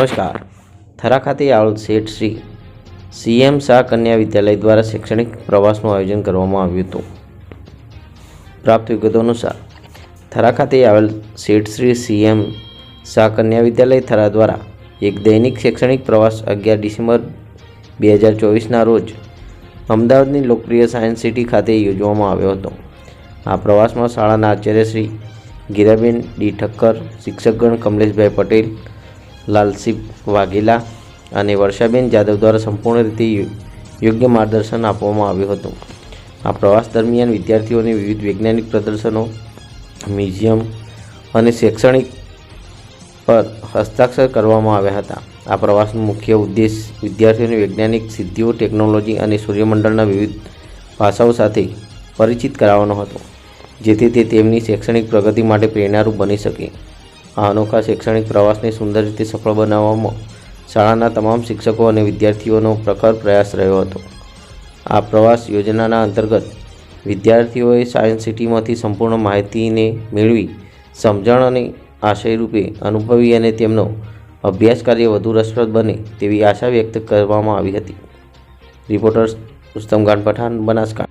નમસ્કાર. થરા ખાતે આવેલ શેઠ શ્રી સીએમ શાહ કન્યા વિદ્યાલય દ્વારા શૈક્ષણિક પ્રવાસનું આયોજન કરવામાં આવ્યું હતું. પ્રાપ્ત વિગતો અનુસાર, થરા ખાતે આવેલ શેઠ શ્રી સીએમ શાહ કન્યા વિદ્યાલય થરા દ્વારા એક દૈનિક શૈક્ષણિક પ્રવાસ અગિયાર ડિસેમ્બર બે હજાર ચોવીસના રોજ અમદાવાદની લોકપ્રિય સાયન્સ સિટી ખાતે યોજવામાં આવ્યો હતો. આ પ્રવાસમાં શાળાના આચાર્ય શ્રી ગીરાબેન ડી ઠક્કર, શિક્ષકગણ કમલેશભાઈ પટેલ લાલસિંહ વાઘેલા અને વર્ષાબેન જાદવ દ્વારા સંપૂર્ણ રીતે યોગ્ય માર્ગદર્શન આપવામાં આવ્યું હતું. આ પ્રવાસ દરમિયાન વિદ્યાર્થીઓને વિવિધ વૈજ્ઞાનિક પ્રદર્શનો, મ્યુઝિયમ અને શૈક્ષણિક પર હસ્તાક્ષર કરવામાં આવ્યા હતા. આ પ્રવાસનો મુખ્ય ઉદ્દેશ વિદ્યાર્થીઓને વૈજ્ઞાનિક સિદ્ધિઓ, ટેકનોલોજી અને સૂર્યમંડળના વિવિધ પાસાઓ સાથે પરિચિત કરાવવાનો હતો, જેથી તે તેમની શૈક્ષણિક પ્રગતિ માટે પ્રેરણારૂપ બની શકે. આ અનોખા શૈક્ષણિક પ્રવાસને સુંદર રીતે સફળ બનાવવામાં શાળાના તમામ શિક્ષકો અને વિદ્યાર્થીઓનો પ્રખર પ્રયાસ રહ્યો હતો. આ પ્રવાસ યોજનાના અંતર્ગત વિદ્યાર્થીઓએ સાયન્સ સિટીમાંથી સંપૂર્ણ માહિતીને મેળવી, સમજણ અને આશયરૂપે અનુભવી અને તેમનો અભ્યાસ કાર્ય વધુ રસપ્રદ બને તેવી આશા વ્યક્ત કરવામાં આવી હતી. રિપોર્ટર્સ ઉત્તમ ગાન પઠાણ, બનાસકાંઠા.